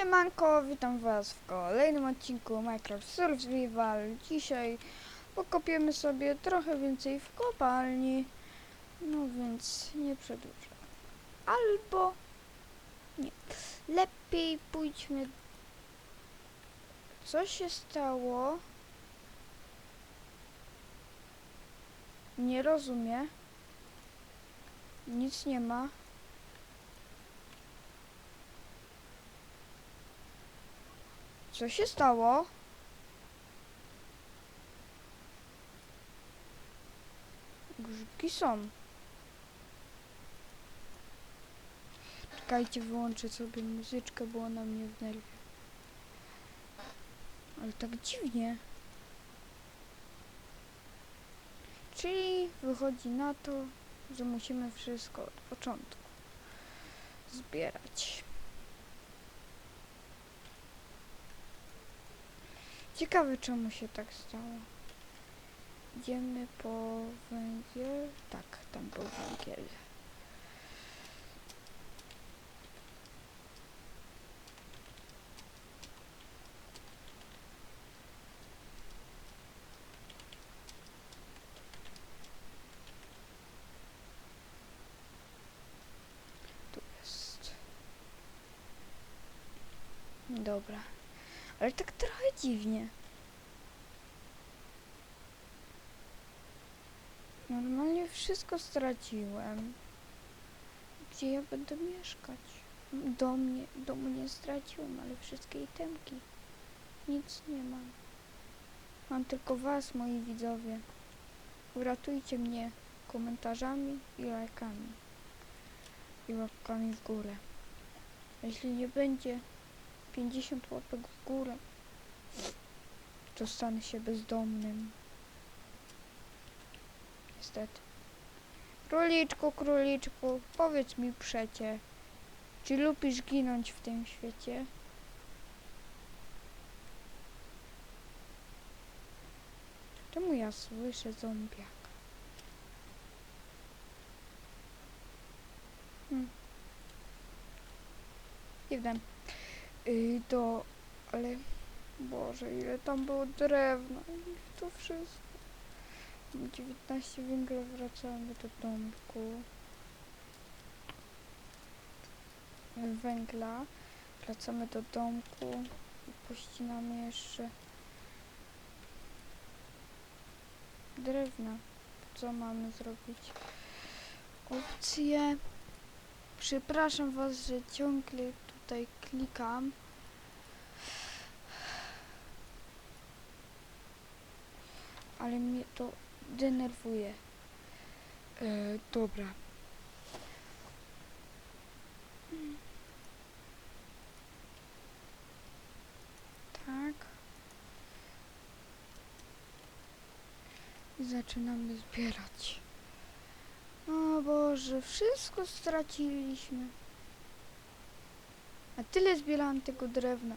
Siemanko, witam was w kolejnym odcinku Minecraft Survival. Dzisiaj pokopiemy sobie trochę więcej w kopalni, no więc nie przedłużę. Albo nie, lepiej pójdźmy. Co się stało? Nie rozumiem. Nic nie ma. Co się stało? Grzybki są. Czekajcie, wyłączę sobie muzyczkę, bo ona mnie w nerwie. Ale tak dziwnie. Czyli wychodzi na to, że musimy wszystko od początku zbierać. Ciekawe czemu się tak stało. Idziemy po węgiel. Tak, tam był węgiel. Tu jest. Dobra. Ale tak trochę dziwnie. Normalnie wszystko straciłem. Gdzie ja będę mieszkać? Dom nie, domu nie straciłem, ale wszystkie itemki. Nic nie mam. Mam tylko was, moi widzowie. Uratujcie mnie komentarzami i lajkami. I łapkami w górę. Jeśli nie będzie 50 łapek w górę, to stanę się bezdomnym. Niestety. Króliczku, króliczku, powiedz mi przecie, czy lubisz ginąć w tym świecie? Czemu ja słyszę zombiaka? Hmm. Nie wiem. Yy, to, ale Boże, ile tam było drewna i to wszystko. Mam 19 węgla, wracamy do domku. Węgla, wracamy do domku i pościnamy jeszcze drewna. Co mamy zrobić? Opcje. Przepraszam was, że ciągle tutaj klikam. Ale mnie to denerwuje. E, dobra. Tak. I zaczynamy zbierać. O Boże, wszystko straciliśmy. A tyle zbierałam tego drewna.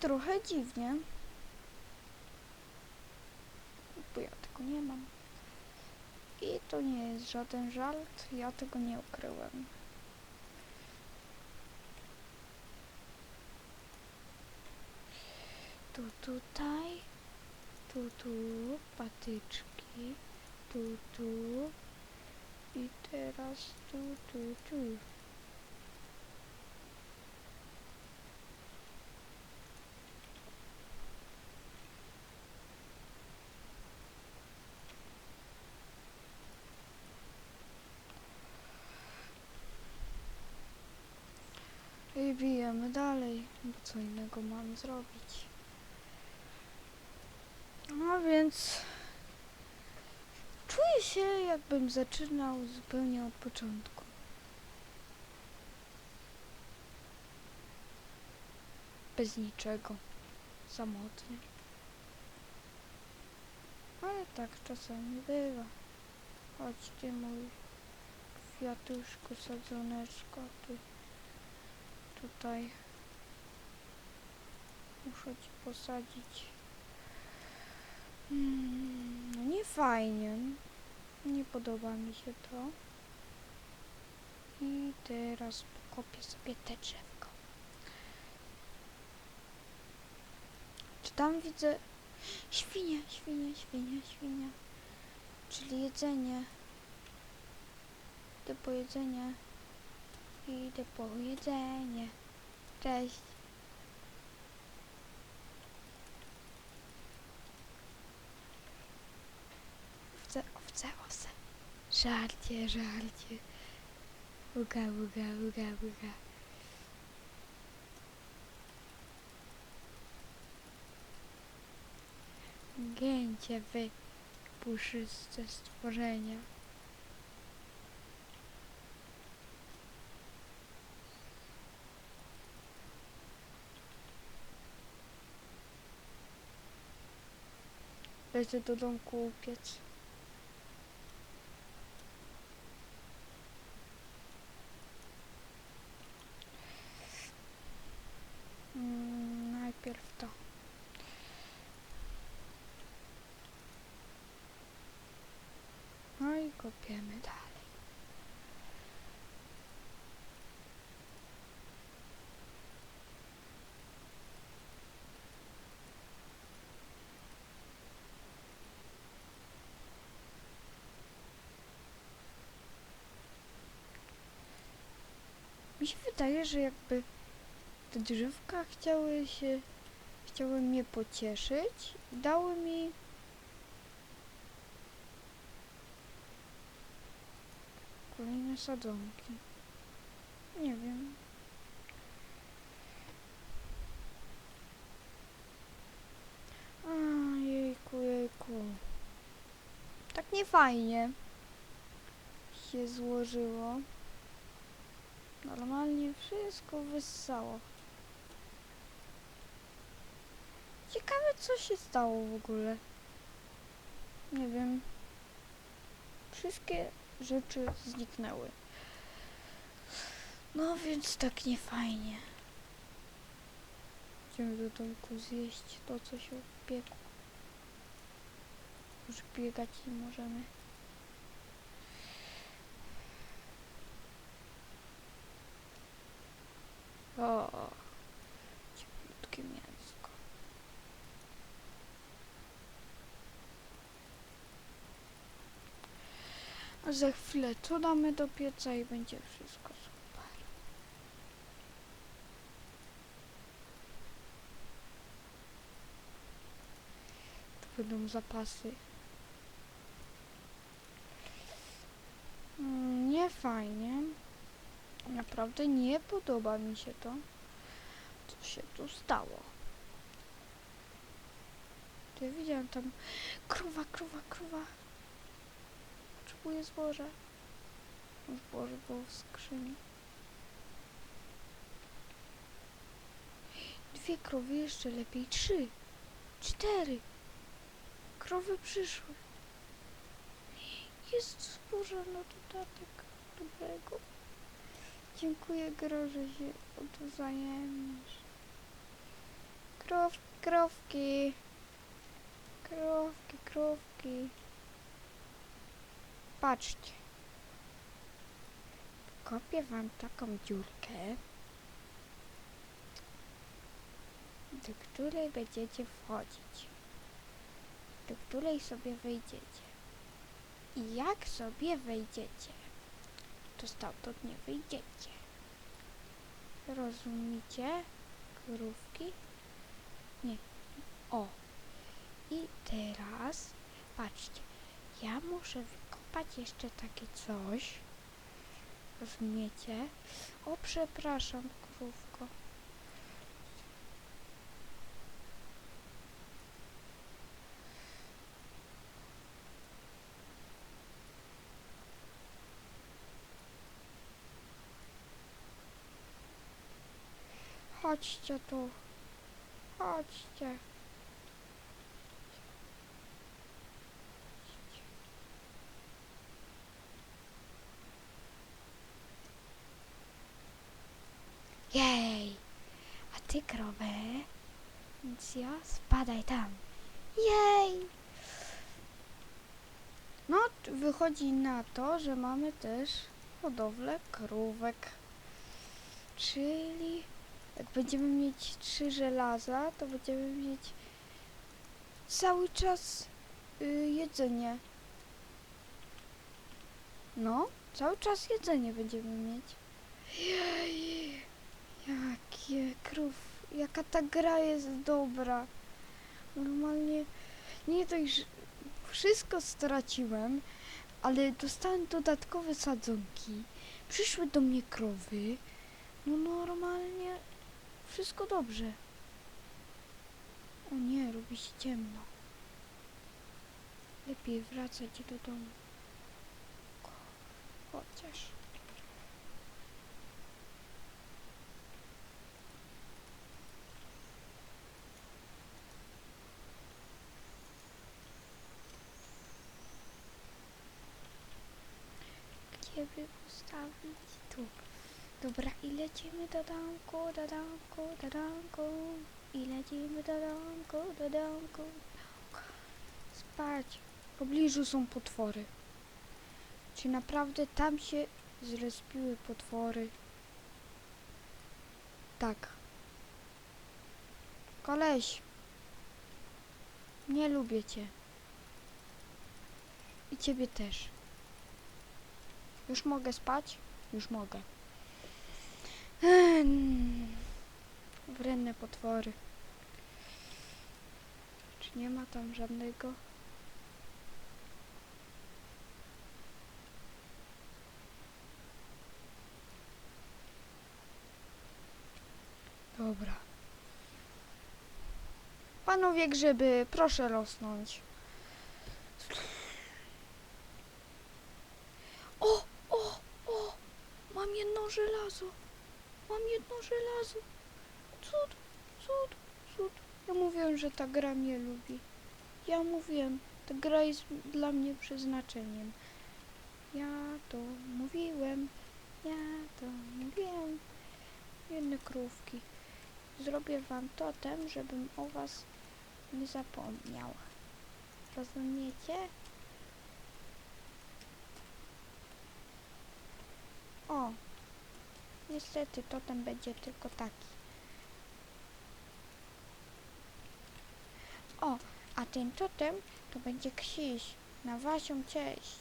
Trochę dziwnie. Bo ja tego nie mam. I to nie jest żaden żart, ja tego nie ukryłem. Tu tutaj, tu tu patyczki, tu tu i teraz tu tu tu. I bijemy dalej, co innego mam zrobić. No więc czuję się jakbym zaczynał zupełnie od początku. Bez niczego. Samotnie. Ale tak czasami bywa. Chodź ty mój kwiatuszku sadzoneczko, ty tutaj muszę ci posadzić. Mm. fajnie. Nie podoba mi się to. I teraz pokopię sobie te drzewko. Czy tam widzę... Świnia, świnia, świnia, świnia. Czyli jedzenie. Po jedzenie. Idę po jedzenie. Cześć. Owce, owce, owce. Żarcie, żarcie. Uga, uga, uga, uga. Gięcie wy, puszyste stworzenia. Lecę do domku upiec. Mm, najpierw to. No i kopiemy dalej. Mi się wydaje, że jakby te drzewka chciały się, chciały mnie pocieszyć i dały mi kolejne sadzonki. Nie wiem. A, jejku, jejku. Tak nie fajnie się złożyło. Normalnie wszystko wyssało. Ciekawe co się stało w ogóle. Nie wiem. Wszystkie rzeczy zniknęły. No więc tak nie fajnie. Idziemy do domku zjeść to co się upiekło. Już biegać nie możemy. O, cieplutkie mięsko. Za chwilę to damy do pieca i będzie wszystko super. To będą zapasy. Mm, nie fajnie. Naprawdę nie podoba mi się to, co się tu stało. Ja widziałam tam krowa, krowa, krowa. Potrzebuję zboża. Zboże było w skrzyni. Dwie krowy, jeszcze lepiej trzy, cztery. Krowy przyszły. Jest zboża na dodatek dobrego. Dziękuję, Gro, że się odwzajemnisz. Krowki, krowki. Krowki, krowki. Patrzcie. Kopię wam taką dziurkę, do której będziecie wchodzić. Do której sobie wejdziecie. I jak sobie wejdziecie, to stamtąd nie wyjdziecie. Rozumiecie? Krówki? Nie. O. I teraz patrzcie. Ja muszę wykopać jeszcze takie coś. Rozumiecie? O, przepraszam, krówko. Chodźcie tu. Chodźcie. Jej! A ty krowę? Więc ja spadaj tam. Jej! wychodzi na to, że mamy też hodowlę krówek. Czyli jak będziemy mieć trzy żelaza, to będziemy mieć cały czas y, jedzenie. No, cały czas jedzenie będziemy mieć. Jej, jakie krów, jaka ta gra jest dobra. Normalnie nie dość, wszystko straciłem, ale dostałem dodatkowe sadzonki. Przyszły do mnie krowy. No normalnie wszystko dobrze. O nie, robi się ciemno. Lepiej wracać do domu. Chociaż. Gdzie by postawić tu? Dobra, i lecimy do domku, do domku, do domku. I lecimy do domku, do domku. Spać. W pobliżu są potwory. Czy naprawdę tam się zrespiły potwory? Tak. Koleś. Nie lubię cię. I ciebie też. Już mogę spać? Już mogę. Ehm, Wredne potwory. Czy nie ma tam żadnego? Dobra. Panowie grzyby, proszę rosnąć. O, o, o! Mam jedno żelazo. Mam jedno żelazo. Cud, cud, cud. Ja mówiłem, że ta gra mnie lubi. Ja mówiłem, ta gra jest dla mnie przeznaczeniem. Ja to mówiłem. Ja to mówiłem. Jedne krówki. Zrobię wam totem, żebym o was nie zapomniał. Rozumiecie? O, niestety totem będzie tylko taki. O, a ten totem to będzie krzyż na waszą cześć.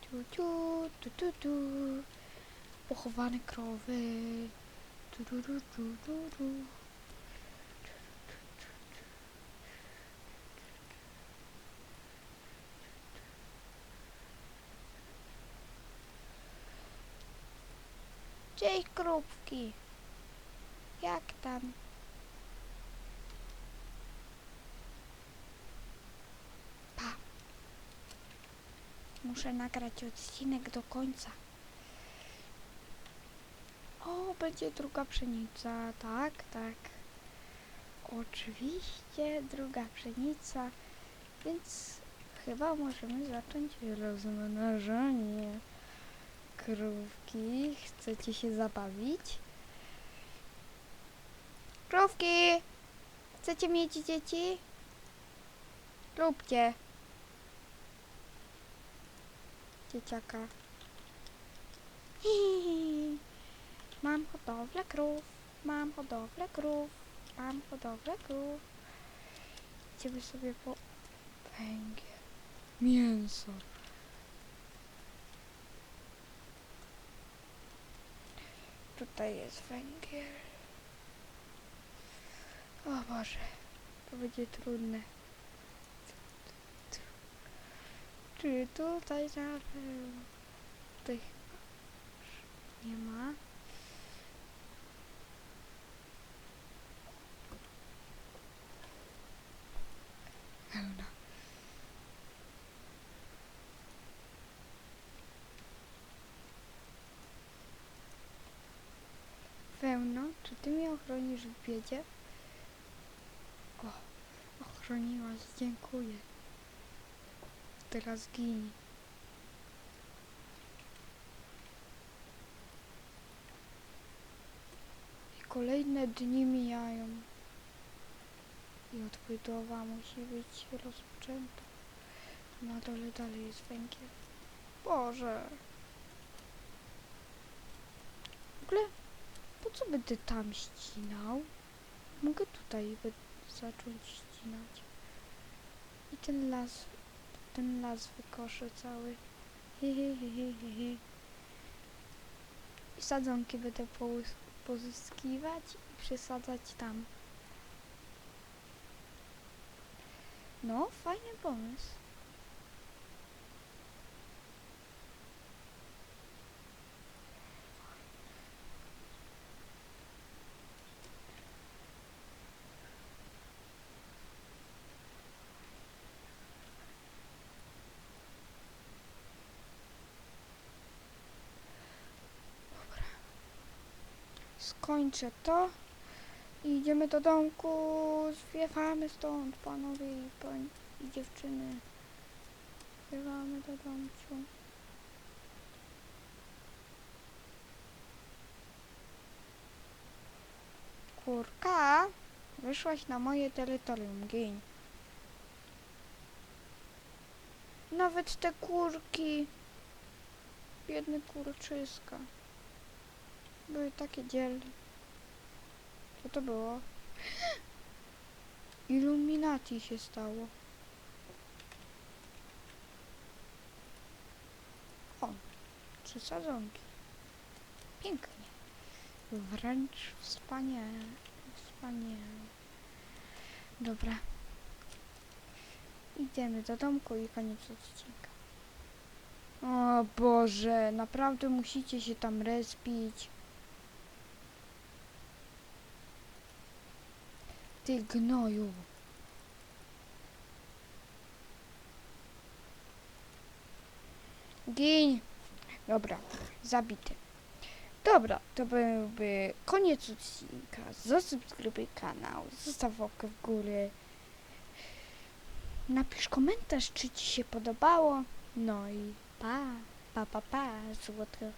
Tu, tu, tu, tu, tu. Pochowane krowy. Tu, tu, tu, tu, tu, tu. Cześć krówki. Jak tam? Pa. Muszę nagrać odcinek do końca. O, będzie druga pszenica. Tak, tak. Oczywiście druga pszenica. Więc chyba możemy zacząć rozmnażanie krówki. Chcecie się zabawić? Krówki! Chcecie mieć dzieci? Róbcie. Dzieciaka. Hihihi. Mam hodowlę krów. Mam hodowlę krów. Mam hodowlę krów. Idziemy sobie po węgiel. Mięso. Tutaj jest węgiel. O Boże, to będzie trudne. Czy tutaj na? Tutaj chyba nie ma. Ty mnie ochronisz w biedzie? O, ochroniłaś, dziękuję. Teraz gini. Kolejne dni mijają. I odbudowa musi być rozpoczęta. Na dole dalej jest węgiel. Boże. W ogóle, po co będę tam ścinał? Mogę tutaj zacząć ścinać. I ten las, ten las wykoszę cały. He, he, he, he, he, he. I sadzonki będę pozyskiwać i przesadzać tam. No, fajny pomysł. Skończę to i idziemy do domku. Zwiewamy stąd, panowie i, pań, i dziewczyny. Zwiewamy do domciu. Kurka, wyszłaś na moje terytorium, giń. Nawet te kurki, biedne kurczyska, były takie dzielne. Co to było? Illuminati się stało. O, trzy sadzonki. Pięknie. Wręcz wspaniale. Wspaniale. Dobra. Idziemy do domku i koniec odcinka. O Boże, naprawdę musicie się tam respić. Ty gnoju. Gin. Dobra, zabity. Dobra, to byłby koniec odcinka. Zasubskrybuj kanał, zostaw łapkę w górę. Napisz komentarz, czy Ci się podobało. No i pa, pa, pa, pa, złoto.